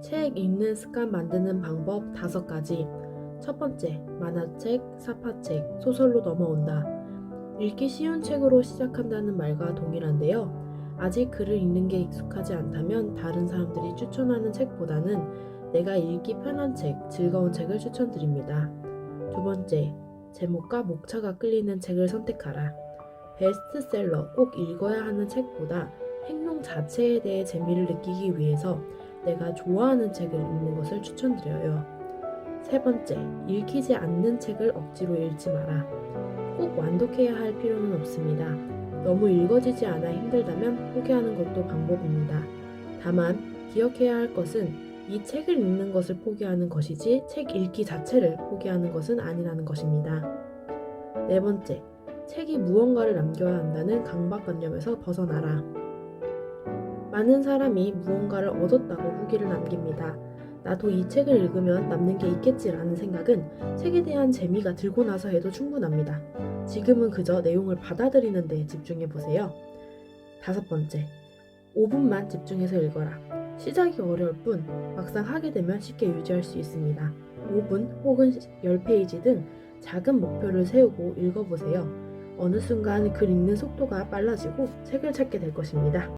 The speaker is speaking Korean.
책 읽는 습관 만드는 방법 다섯 가지. 첫 번째, 만화책, 사파책, 소설로 넘어온다. 읽기 쉬운 책으로 시작한다는 말과 동일한데요. 아직 글을 읽는 게 익숙하지 않다면 다른 사람들이 추천하는 책보다는 내가 읽기 편한 책, 즐거운 책을 추천드립니다. 두 번째, 제목과 목차가 끌리는 책을 선택하라. 베스트셀러 꼭 읽어야 하는 책보다 행동 자체에 대해 재미를 느끼기 위해서 내가 좋아하는 책을 읽는 것을 추천드려요. 세 번째, 읽히지 않는 책을 억지로 읽지 마라. 꼭 완독해야 할 필요는 없습니다. 너무 읽어지지 않아 힘들다면 포기하는 것도 방법입니다. 다만 기억해야 할 것은 이 책을 읽는 것을 포기하는 것이지 책 읽기 자체를 포기하는 것은 아니라는 것입니다. 네 번째, 책이 무언가를 남겨야 한다는 강박관념에서 벗어나라. 많은 사람이 무언가를 얻었다고 후기를 남깁니다. 나도 이 책을 읽으면 남는 게 있겠지라는 생각은 책에 대한 재미가 들고 나서 해도 충분합니다. 지금은 그저 내용을 받아들이는 데 집중해 보세요. 다섯 번째, 5분만 집중해서 읽어라. 시작이 어려울 뿐 막상 하게 되면 쉽게 유지할 수 있습니다. 5분 혹은 10페이지 등 작은 목표를 세우고 읽어보세요. 어느 순간 글 읽는 속도가 빨라지고 책을 찾게 될 것입니다.